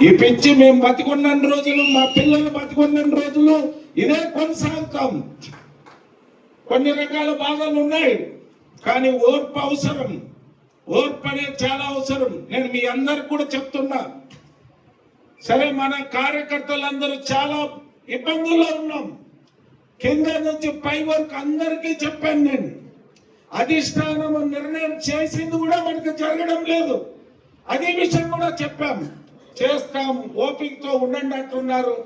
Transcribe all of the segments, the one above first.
ఈ పిచ్చి మేము బతికున్న రోజులు మా పిల్లలు బతికున్న రోజులు ఇదే కొనసాగుతాం. కొన్ని రకాల బాధలు ఉన్నాయి కానీ ఓర్పు అవసరం. ఓర్పు అనేది చాలా అవసరం. నేను మీ అందరికి కూడా చెప్తున్నా. సరే మన కార్యకర్తలందరూ చాలా ఇబ్బందుల్లో ఉన్నాం. కింద నుంచి పై వరకు అందరికీ చెప్పాను నేను. అధిష్టానం నిర్ణయం చేసింది కూడా మనకు జరగడం లేదు. అదే విషయం కూడా చెప్పాము చేస్తాం ఓపికతో ఉండండి అంటున్నారు.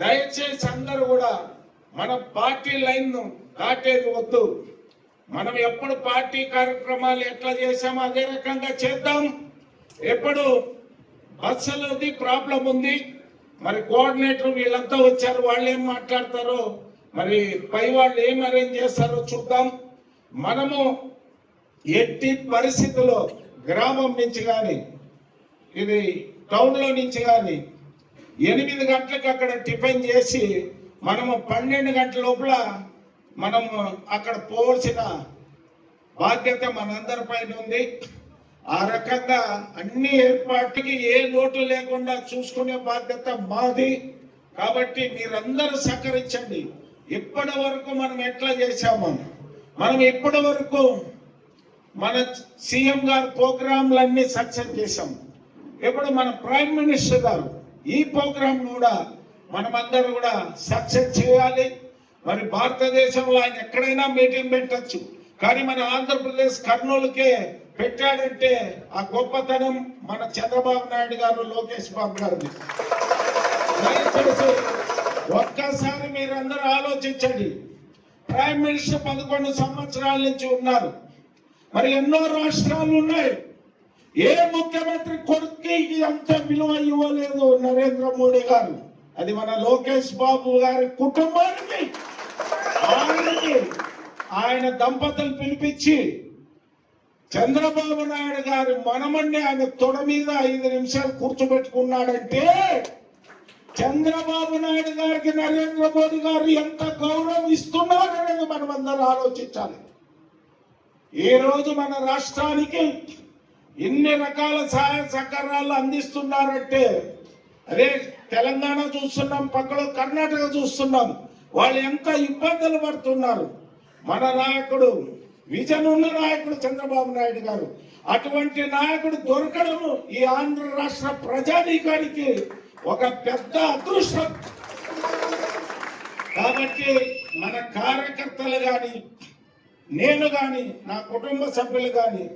దయచేసి అందరూ కూడా మన పార్టీ లైన్ దాటేది వద్దు. మనం ఎప్పుడు పార్టీ కార్యక్రమాలు ఎట్లా చేసామో అదే రకంగా చేద్దాం. ఎప్పుడు బస్సులది ప్రాబ్లం ఉంది మరి కోఆర్డినేటర్ వీళ్ళంతా వచ్చారు వాళ్ళు ఏం మాట్లాడతారో మరి పై వాళ్ళు ఏం అరేంజ్ చేస్తారో చూద్దాం. మనము ఎట్టి పరిస్థితుల్లో గ్రామం నుంచి కానీ ఇది టౌన్లో నుంచి కానీ ఎనిమిది గంటలకు అక్కడ టిఫిన్ చేసి మనము పన్నెండు గంటల లోపల మనము అక్కడ పోవలసిన బాధ్యత మనందరి పైన ఉంది. ఆ రకంగా అన్ని ఏర్పాట్లకి ఏ లోటు లేకుండా చూసుకునే బాధ్యత మాది. కాబట్టి మీరందరూ సహకరించండి. ఇప్పటి వరకు మనం ఎట్లా చేశాము. మనం ఇప్పటి వరకు మన సీఎం గారు ప్రోగ్రాంలన్నీ సక్సెస్ చేశాము ఇప్పుడు మన ప్రైమ్ మినిస్టర్ గారు ఈ ప్రోగ్రామ్ కూడా మనమందరూ కూడా సక్సెస్ చేయాలి. మరి భారతదేశంలో ఆయన ఎక్కడైనా మీటింగ్ పెట్టచ్చు. కానీ మన ఆంధ్రప్రదేశ్ కర్నూలుకే పెట్టాడంటే ఆ గొప్పతనం మన చంద్రబాబు నాయుడు గారు లోకేష్ బాబు గారిది. దయచేసి ఒక్కసారి మీరందరూ ఆలోచించండి. ప్రైమ్ మినిస్టర్ పదకొండు సంవత్సరాల నుంచి ఉన్నారు. మరి ఎన్నో రాష్ట్రాలు ఉన్నాయి. ఏ ముఖ్యమంత్రి కొడుక్కి అంత విలువ ఇవ్వలేదు నరేంద్ర మోడీ గారు? అది మన లోకేష్ బాబు గారి కుటుంబానికి ఆయనకి. ఆయన దంపతులు పిలిపించి చంద్రబాబు నాయుడు గారి మనమండి ఆయన తొడ మీద ఐదు నిమిషాలు కూర్చోబెట్టుకున్నాడంటే చంద్రబాబు నాయుడు గారికి నరేంద్ర మోడీ గారు ఎంత గౌరవం ఇస్తున్నారనేది మనం అందరం ఆలోచించాలి. ఈ రోజు మన రాష్ట్రానికి ఇన్ని రకాల సహాయ సహకారాలు అందిస్తున్నారంటే అదే తెలంగాణ చూస్తున్నాం పక్కన కర్ణాటక చూస్తున్నాం వాళ్ళు ఎంత ఇబ్బందులు పడుతున్నారు. మన నాయకుడు విజన్ ఉన్న నాయకుడు చంద్రబాబు నాయుడు గారు అటువంటి నాయకుడు దొరకడము ఈ ఆంధ్ర రాష్ట్ర ప్రజానీకానికి ఒక పెద్ద అదృష్టం. కాబట్టి మన కార్యకర్తలు కానీ నేను కానీ నా కుటుంబ సభ్యులు కానీ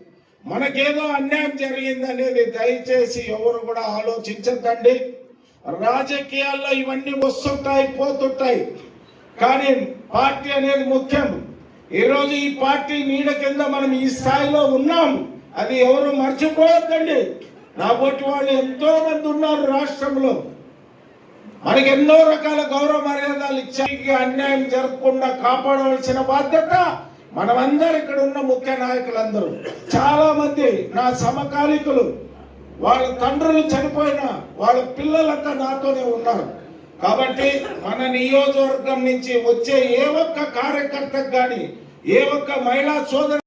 మనకేదో అన్యాయం జరిగిందనేది దయచేసి ఎవరు కూడా ఆలోచించద్దండి. రాజకీయాల్లో ఇవన్నీ వస్తుంటాయి పోతుంటాయి. కానీ పార్టీ అనేది ముఖ్యం. ఈరోజు ఈ పార్టీ నీడ కింద మనం ఈ స్థాయిలో ఉన్నాం. అది ఎవరు మర్చిపోవద్దండి. రాబోటి వాళ్ళు ఎంతో మంది ఉన్నారు రాష్ట్రంలో. మనకి ఎన్నో రకాల గౌరవ మర్యాదలు ఇచ్చాయి అన్యాయం జరగకుండా కాపాడవలసిన బాధ్యత మనమందరం ఇక్కడ ఉన్న ముఖ్య నాయకులందరూ చాలా మంది నా సమకాలీకులు వాళ్ళ తండ్రులు చనిపోయిన వాళ్ళ పిల్లలంతా నాతోనే ఉన్నారు. కాబట్టి మన నియోజకవర్గం నుంచి వచ్చే ఏ ఒక్క కార్యకర్తకు కానీ ఏ ఒక్క మహిళా సోదరు